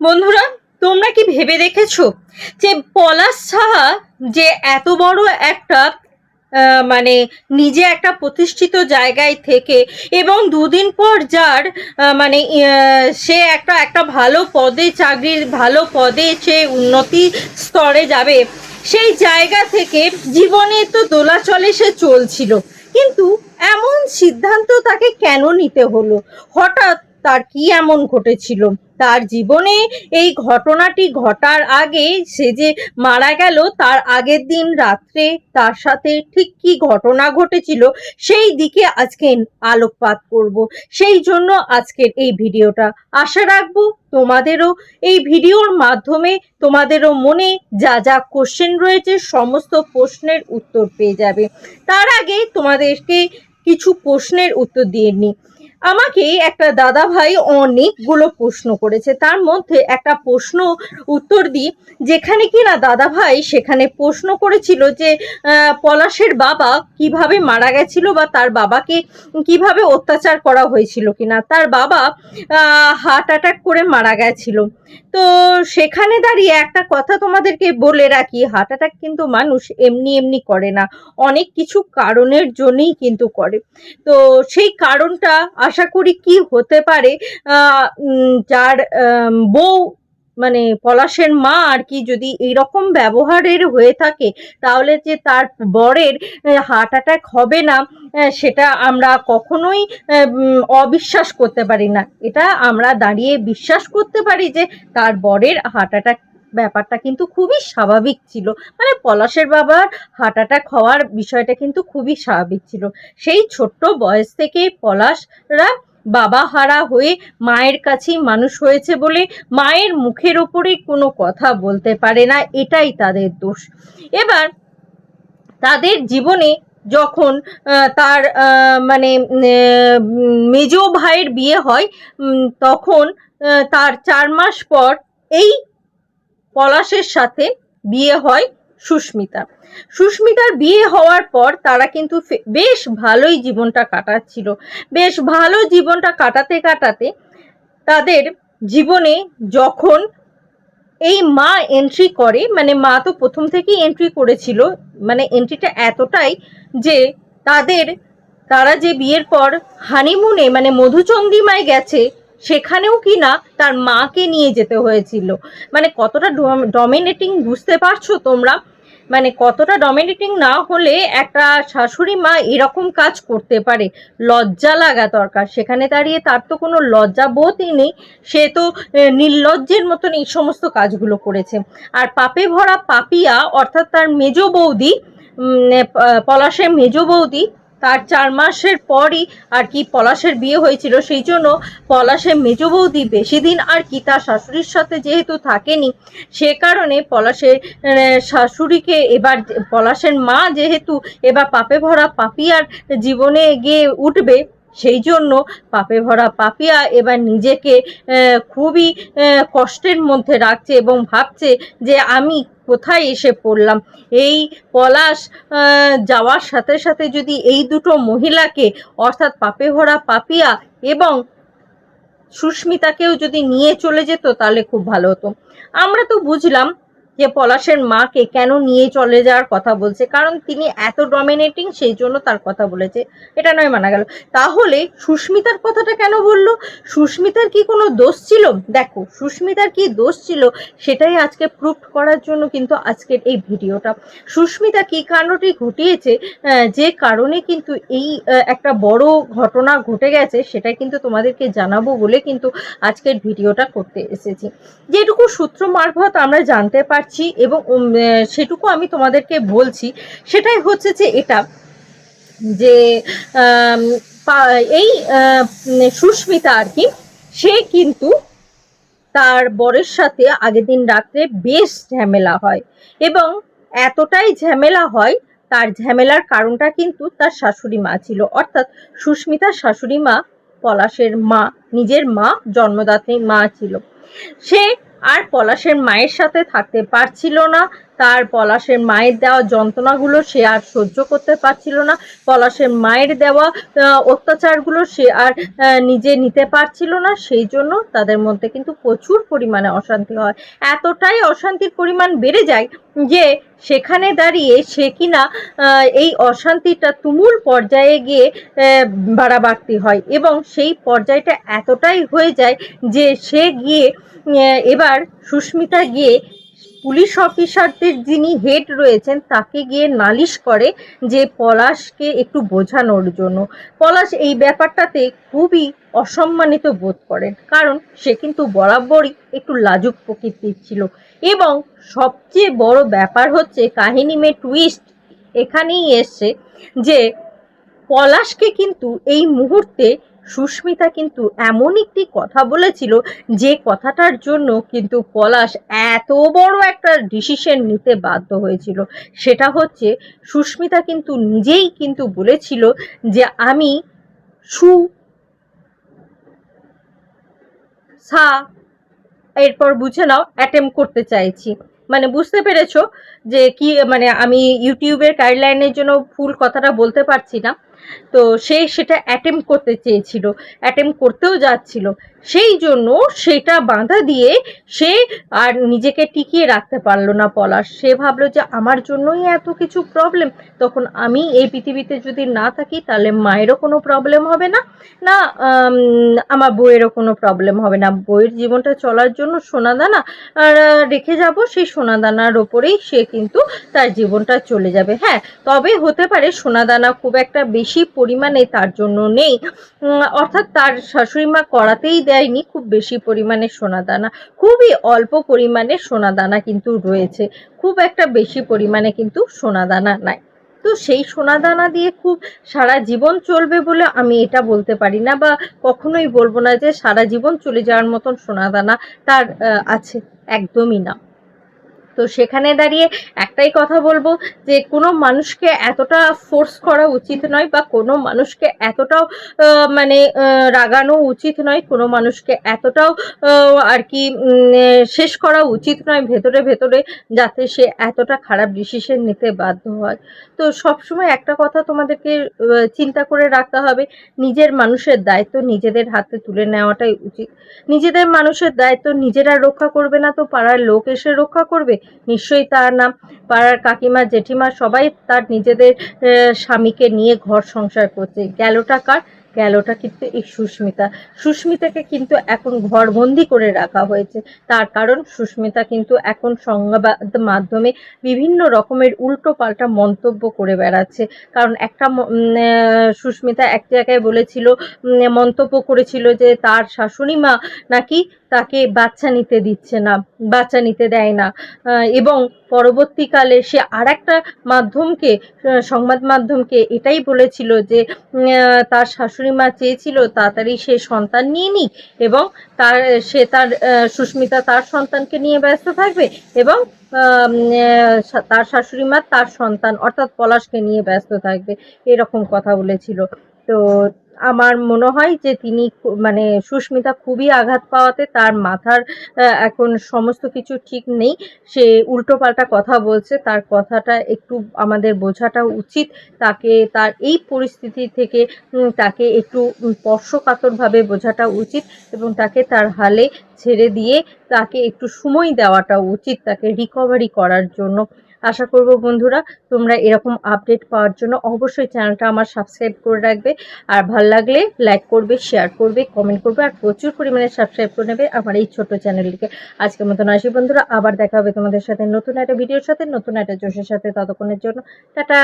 বন্ধুরা, তোমরা কি ভেবে দেখেছ যে পলাশ সাহা যে এত বড় একটা মানে নিজে একটা প্রতিষ্ঠিত জায়গায় থেকে এবং দুদিন পর যার মানে সে একটা একটা ভালো পদে, চাকরির ভালো পদে সে উন্নতি স্তরে যাবে, সেই জায়গা থেকে জীবনে তো দোলাচলে সে চলছিল। কিন্তু এমন সিদ্ধান্ত তাকে কেন নিতে হলো? হঠাৎ তার কি এমন ঘটেছিল? তার জীবনে এই ঘটনাটি ঘটার আগে সে যে মারা গেল, তার আগের দিন রাত্রে তার সাথে ঠিক কি ঘটনা ঘটেছিল সেই দিকে আজকে আলোকপাত করব। সেই জন্য আজকের এই ভিডিওটা আশা রাখব তোমাদেরও এই ভিডিওর মাধ্যমে তোমাদেরও মনে যা যা কোশ্চেন রয়েছে সমস্ত প্রশ্নের উত্তর পেয়ে যাবে। তার আগে তোমাদেরকে কিছু প্রশ্নের উত্তর দিয়ে নিই। আমাকে একটা দাদা ভাই অনেকগুলো প্রশ্ন করেছে। তার মধ্যে একটা প্রশ্ন উত্তর দিই, যেখানে কিনা দাদা ভাই সেখানে প্রশ্ন করেছিল যে পলাশের বাবা কীভাবে মারা গেছিল বা তার বাবাকে কীভাবে অত্যাচার করা হয়েছিল কিনা। তার বাবা হার্ট অ্যাটাক করে মারা গেছিল। তো সেখানে দাঁড়িয়ে একটা কথা তোমাদেরকে বলে রাখি হার্ট অ্যাটাক কিন্তু মানুষ এমনি এমনি করে না। অনেক কিছু কারণের জন্যই কিন্তু করে। তো সেই কারণটা আশা করি কি হতে পারে যার বউ মানে পলাশের মা আর কি যদি এইরকম ব্যবহারের হয়ে থাকে, তাহলে যে তার বরের হার্ট অ্যাটাক হবে না সেটা আমরা কখনোই অবিশ্বাস করতে পারি না। এটা আমরা দাঁড়িয়ে বিশ্বাস করতে পারি যে তার বরের হার্ট অ্যাটাক ব্যাপারটা কিন্তু খুবই স্বাভাবিক ছিল। মানে পলাশের বাবার হার্ট অ্যাটাক হওয়ার বিষয়টা কিন্তু খুবই স্বাভাবিক ছিল। সেই ছোট্ট বয়স থেকে পলাশরা বাবা হারা হয়ে মায়ের কাছেই মানুষ হয়েছে বলে মায়ের মুখের ওপরে কোনো কথা বলতে পারে না, এটাই তাদের দোষ। এবার তাদের জীবনে যখন তার মানে মেজ ভাইয়ের বিয়ে হয় তখন তার চার মাস পর এই পলাশের সাথে বিয়ে হয়। সুস্মিতা। সুস্মিতার বিয়ে হওয়ার পর তারা কিন্তু বেশ ভালোই জীবনটা কাটাচ্ছিল। বেশ ভালো জীবনটা কাটাতে কাটাতে তাদের জীবনে যখন এই মা এন্ট্রি করে মানে মা তো প্রথম থেকেই এন্ট্রি করেছিল মানে এন্ট্রিটা এতটাই যে তাদের, তারা যে বিয়ের পর হানিমুনে মানে মধুচন্দ্রিমায় গেছে, সেখানেও কি না তার মাকে নিয়ে যেতে হয়েছিল। মানে কতটা ডমিনেটিং বুঝতে পারছ তোমরা? মানে কতটা ডমিনেটিং না হলে একটা শাশুড়ি মা এরকম কাজ করতে পারে। লজ্জা লাগা দরকার। সেখানে দাঁড়িয়ে তার তো কোনো লজ্জা বোধই নেই। সে তো নির্লজ্জের মতন এই সমস্ত কাজগুলো করেছে। আর পাপে ভরা পাপিয়া, অর্থাৎ তার মেজ বৌদি পলাশের মেজ বৌদি তার চার মাসের পরই আর কি পলাশের বিয়ে হয়েছিল, সেই জন্য পলাশের মেজ বৌদি বেশি দিন আর কি তার শাশুড়ির সাথে যেহেতু থাকেনি, সে কারণে পলাশের শাশুড়িকে এবার পলাশের মা যেহেতু এবার পাপে ভরা পাপিয়ার জীবনে গিয়ে উঠবে, সেই জন্য পাপে ভরা পাপিয়া এবার নিজেকে খুবই কষ্টের মধ্যে রাখছে এবং ভাবছে যে আমি কোথায় এসে পড়লাম? এই পলাশ যাওয়ার সাথে সাথে যদি এই দুটো মহিলাকে, অর্থাৎ পাপে ভরা পাপিয়া এবং সুস্মিতাকেও যদি নিয়ে চলে যেত, তাহলে খুব ভালো হতো। আমরা তো বুঝলাম যে পলাশের মাকে কেন নিয়ে চলে যাওয়ার কথা বলছে, কারণ তিনি এত ডমিনেটিং সেই জন্য তার কথা বলেছে, এটা নয় মানা গেল। তাহলে সুস্মিতার কথাটা কেন বলল? সুস্মিতার কি কোনো দোষ ছিল? দেখো, সুস্মিতার কি দোষ ছিল সেটাই আজকে প্রুফ করার জন্য কিন্তু আজকের এই ভিডিওটা। সুস্মিতা কি কাণ্ডটি ঘটিয়েছে? যে কারণে কিন্তু এই একটা বড় ঘটনা ঘটে গেছে সেটা কিন্তু তোমাদেরকে জানাব বলে কিন্তু আজকের ভিডিওটা করতে এসেছি। যেটুকু সূত্র মারফত আমরা জানতে পারছি এবং সেটুকু আমি তোমাদেরকে বলছি। সেটাই হচ্ছে যে এটা, যে এই সুস্মিতা আর কি, সে কিন্তু তার বরের সাথে আগের দিন রাত্রে বেশ ঝামেলা হয় এবং এতটাই ঝামেলা হয়, তার ঝামেলার কারণটা কিন্তু তার শাশুড়ি মা ছিল। অর্থাৎ সুস্মিতার শাশুড়ি মা পলাশের মা, নিজের মা জন্মদাত্রী মা ছিল। সে আর পলাশের মায়ের সাথে থাকতে পারছিল না। তার পলাশের মায়ের দেওয়া যন্ত্রণাগুলো সে আর সহ্য করতে পারছিল না। পলাশের মায়ের দেওয়া অত্যাচারগুলো সে আর নিজে নিতে পারছিল না। সেই জন্য তাদের মধ্যে কিন্তু প্রচুর পরিমাণে অশান্তি হয়। এতটাই অশান্তির পরিমাণ বেড়ে যায় যে সেখানে দাঁড়িয়ে সে কিনা এই অশান্তিটা তুমুল পর্যায়ে গিয়ে বাড়াবাড়তি হয় এবং সেই পর্যায়টা এতটাই হয়ে যায় যে সে গিয়ে এবার সুস্মিতা গিয়ে পুলিশ অফিসারদের যিনি হেড রয়েছেন, তাকে গিয়ে নালিশ করে যে পলাশকে একটু বোঝানোর জন্য। পলাশ এই ব্যাপারটাতে খুবই অসম্মানিত বোধ করেন, কারণ সে কিন্তু বরাবরই একটু লাজুক প্রকৃতির ছিল। এবং সবচেয়ে বড় ব্যাপার হচ্ছে, কাহিনী মে টুইস্ট এখানেই এসছে যে, পলাশকে কিন্তু এই মুহূর্তে সুস্মিতা কিন্তু এমন একটি কথা বলেছিল যে কথাটার জন্য কিন্তু পলাশ এত বড় একটা ডিসিশন নিতে বাধ্য হয়েছিল। সেটা হচ্ছে সুস্মিতা কিন্তু নিজেই কিন্তু বলেছিল যে আমি সু সা এরপর বুঝে নাও অ্যাটেম্প করতে চাইছি। মানে বুঝতে পেরেছ যে কি মানে আমি ইউটিউবের গাইডলাইনের জন্য ফুল কথাটা বলতে পারছি না। তো সে সেটা অ্যাটেম্প করতে চেয়েছিল অ্যাটেম্প করতেও যাচ্ছিল। সেই জন্য সেটা বাঁধা দিয়ে সে আর নিজেকে টিকিয়ে রাখতে পারল না পলাশ। সে ভাবলো যে আমার জন্যই এত কিছু প্রবলেম তখন আমি এই পৃথিবীতে যদি না থাকি, তাহলে মায়েরও কোনো প্রবলেম হবে না না আমার বইয়েরও কোনো প্রবলেম হবে না। বইয়ের জীবনটা চলার জন্য সোনাদানা রেখে যাব, সেই সোনাদানার ওপরেই সে কিন্তু তার জীবনটা চলে যাবে। হ্যাঁ তবে হতে পারে সোনাদানা খুব একটা বেশি পরিমাণে তার জন্য নেই। অর্থাৎ তার শাশুড়ি মা করাতেই দেয়নি, খুব বেশি পরিমাণে সোনাদানা, খুবই অল্প পরিমাণে সোনাদানা কিন্তু রয়েছে, খুব একটা বেশি পরিমাণে কিন্তু সোনাদানা নাই। তো সেই সোনাদানা দিয়ে খুব সারা জীবন চলবে বলে আমি এটা বলতে পারি না বা কখনোই বলব না যে সারা জীবন চলে যাওয়ার মতন সোনাদানা তার আছে, একদমই না। তো সেখানে দাঁড়িয়ে একটাই কথা বলব যে কোনো মানুষকে এতটা ফোর্স করা উচিত নয় বা কোনো মানুষকে এতটাও মানে রাগানো উচিত নয়, কোনো মানুষকে এতটাও আর কি শেষ করা উচিত নয়, ভেতরে ভেতরে যাতে সে এতটা খারাপ ডিসিশন নিতে বাধ্য হয়। তো সবসময় একটা কথা তোমাদেরকে চিন্তা করে রাখতে হবে, নিজের মানুষের দায়িত্ব নিজেদের হাতে তুলে নেওয়াটাই উচিত। নিজেদের মানুষের দায়িত্ব নিজেরা রক্ষা করবে না তো পাড়ার লোক এসে রক্ষা করবে? নিশ্চয়ই তার নাম পাড়ার কাকিমা, জেঠিমা, সবাই তার নিজেদের স্বামীকে নিয়ে ঘর সংসার করছে। গেলোটা কার? গেলোটা কিন্তু এই সুস্মিতা। সুস্মিতাকে কিন্তু এখন ঘরবন্দি করে রাখা হয়েছে। তার কারণ সুস্মিতা কিন্তু এখন সংবাদ মাধ্যমে বিভিন্ন রকমের উল্টো পাল্টা মন্তব্য করে বেড়াচ্ছে। কারণ একটা সুস্মিতা এক জায়গায় বলেছিল মন্তব্য করেছিল যে তার শাশুড়ি মা নাকি তাকে বাচ্চা নিতে দিচ্ছে না, বাচ্চা নিতে দেয় না। এবং পরবর্তীকালে সে আর একটা মাধ্যমকে সংবাদ মাধ্যমকে এটাই বলেছিল যে তার শাশুড়ি মা চেয়েছিল তাড়াতাড়ি সে সন্তান নিয়ে নিক এবং তার, সে তার সুস্মিতা তার সন্তানকে নিয়ে ব্যস্ত থাকবে এবং তার শাশুড়ি মা তার সন্তান অর্থাৎ পলাশকে নিয়ে ব্যস্ত থাকবে। এরকম কথা বলেছিল। তো আমার মনে হয় যে তিনি মানে সুস্মিতা খুবই আঘাত পাওয়াতে তার মাথার এখন সমস্ত কিছু ঠিক নেই। সে উল্টোপাল্টা কথা বলছে, তার কথাটা একটু আমাদের বোঝাটা উচিত। তাকে, তার এই পরিস্থিতি থেকে তাকে একটু স্পর্শকাতরভাবে বোঝাটা উচিত এবং তাকে তার হালে ছেড়ে দিয়ে তাকে একটু সময় দেওয়াটা উচিত, তাকে রিকভারি করার জন্য। আশা করব বন্ধুরা, তোমরা এরকম আপডেট পাওয়ার জন্য অবশ্যই চ্যানেলটা আমার সাবস্ক্রাইব করে রাখবে। আর ভালো লাগলে লাইক করবে শেয়ার করবে কমেন্ট করবে, আর প্রচুর পরিমাণে সাবস্ক্রাইব করে নেবে আমার এই ছোট্ট চ্যানেলটিকে আজকের মতন আসি বন্ধুরা, আবার দেখা হবে তোমাদের সাথে নতুন একটা ভিডিওর সাথে, নতুন একটা জোশের সাথে ততক্ষণের জন্য। টাটা!